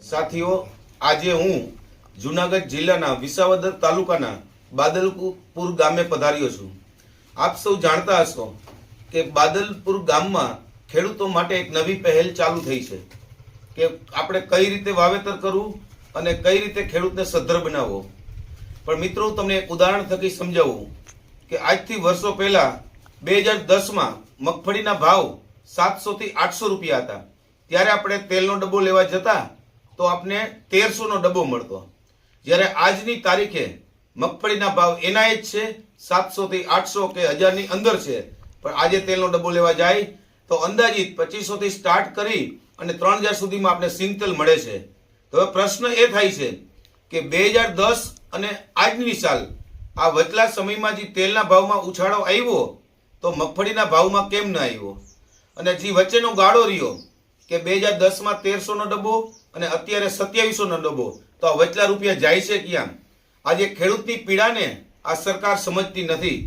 સાથીઓ, આજે હું જુનાગઢ જિલ્લાના વિસાવદર તાલુકાના બાદલપુર ગામે પધાર્યો છું. આપ સૌ જાણતા હશો કે બાદલપુર ગામમાં ખેડૂતો માટે એક નવી પહેલ ચાલુ થઈ છે કે આપણે કઈ રીતે વાવેતર કરવું અને કઈ રીતે ખેડૂતને સદ્ધર બનાવવો. પણ મિત્રો તમને એક ઉદાહરણ થકી સમજાવું કે આજથી વર્ષો પહેલા બે હજાર દસમાં મગફળીના ભાવ સાતસો થી આઠસો રૂપિયા હતા. ત્યારે આપણે તેલનો ડબ્બો લેવા જતા તો આપને તેરસો નો ડબ્બો મળતો. જ્યારે આજની તારીખે મગફળીના ભાવ એના જ છે સાતસો થી આઠસો કે હજારની અંદર છે. પણ આજે તેલનો ડબ્બો લેવા જાય તો અંદાજિત પચીસો થી સ્ટાર્ટ કરી અને ત્રણ હજાર સુધીમાં આપણે સિંગતેલ મળે છે. તો હવે પ્રશ્ન એ થાય છે કે બે હજાર દસ અને આજની સાલ આ વચલા સમયમાં જે તેલના ભાવમાં ઉછાળો આવ્યો તો મગફળીના ભાવમાં કેમ ન આવ્યો? અને જે વચ્ચેનો ગાળો રહ્યો કે બે હજાર દસમાં તેરસો નો ડબ્બો અને અત્યારે સત્યાવીસો નો ડબ્બો. તો આ વચલા રૂપિયા જાય છે ક્યાં? આજે ખેડૂતની પીડાને આ સરકાર સમજતી નથી.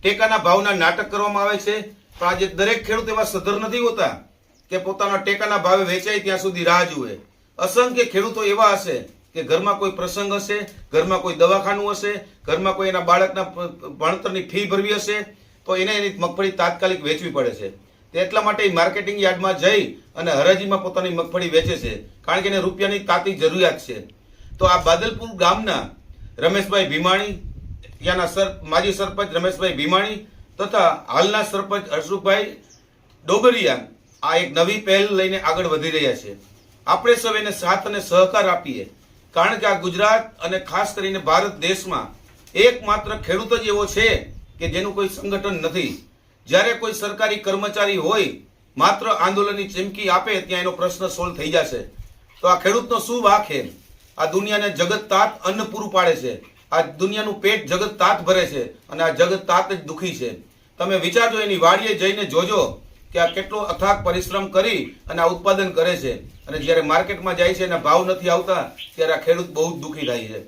ટેકાના ભાવના નાટક કરવામાં આવે છે. પણ આજે દરેક ખેડૂત એવા સધર નથી હોતા કે પોતાના ટેકાના ભાવે વેચાય ત્યાં સુધી રાહ જુએ. અસંખ્ય ખેડૂતો એવા હશે કે ઘરમાં કોઈ પ્રસંગ હશે, ઘરમાં કોઈ દવાખાનું હશે, ઘરમાં કોઈ એના બાળકના ભણતરની ફી ભરવી હશે, તો એને એની મગફળી તાત્કાલિક વેચવી પડે છે. તે એટલા માટે માર્કેટિંગ યાર્ડમાં જઈ અને હરાજીમાં પોતાની મગફળી વેચે છે. કારણ કે એને રૂપિયાની તાતી જરૂરિયાત છે. તો આ બાદલપુર ગામના રમેશભાઈ ભીમાણી, ત્યાંના સર, માજી સરપંચ રમેશભાઈ ભીમાણી તથા હાલના સરપંચ હર્ષુભાઈ ડોબરિયા આ એક નવી પહેલ લઈને આગળ વધી રહ્યા છે. આપણે સૌ એને સાથ અને સહકાર આપીએ. કારણ કે આ ગુજરાત અને ખાસ કરીને ભારત દેશમાં એકમાત્ર ખેડૂત જ એવો છે કે જેનું કોઈ સંગઠન નથી. જ્યારે કોઈ સરકારી કર્મચારી હોય, માત્ર આંદોલનની ચીમકી આપે, ત્યાં એનો પ્રશ્ન સોલ્વ થઈ જશે. તો આ ખેડૂતનો શું વાક છે? આ દુનિયાને જગત તાત અન્ન પૂરું પાડે છે. આ દુનિયાનું પેટ જગત તાત ભરે છે અને આ જગત તાત જ દુખી છે. તમે વિચારજો, એની વાડીએ જઈને જોજો કે આ કેટલો અથાગ પરિશ્રમ કરી અને આ ઉત્પાદન કરે છે. અને જ્યારે માર્કેટમાં જાય છે એના ભાવ નથી આવતા, ત્યારે આ ખેડૂત બહુ જ દુઃખી થાય છે.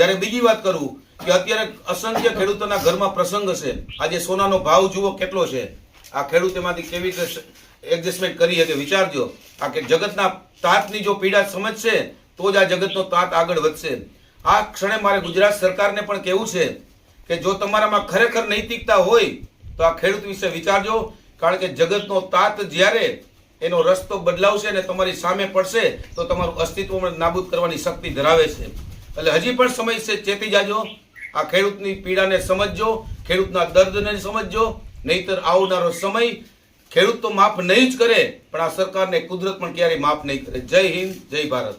જ્યારે બીજી વાત કરું કે અત્યારે અસંખ્ય ખેડૂતોના ઘરમાં પ્રસંગ હશે. આજે સોનાનો ભાવ જુઓ કેટલો છે. આ ખેડૂત એમાંથી કેવી રીતે એડજસ્ટમેન્ટ કરી શકે? વિચારજો. આ કે જગતના તાતની જો પીડા સમજશે, તો જ આ જગતનો તાત આગળ વધશે. આ ક્ષણે મારે ગુજરાત સરકારને પણ કહેવું છે કે જો તમારામાં ખરેખર નૈતિકતા હોય, તો આ ખેડૂત વિશે વિચારજો. કારણ કે જગતનો તાત જ્યારે એનો રસ્તો બદલાવશે અને તમારી સામે પડશે, તો તમારું અસ્તિત્વ નાબૂદ કરવાની શક્તિ ધરાવે છે. એટલે હજી પણ સમય છે ચેતી જાજો. આ ખેડૂતની પીડાને સમજજો, ખેડૂતના દર્દને સમજજો, નહીતર આવનારો સમય ખેડૂત તો માફ નહીં જ કરે, પણ આ સરકારને કુદરત પણ ક્યારેય માફ નહીં કરે. જય હિન્દ, જય ભારત.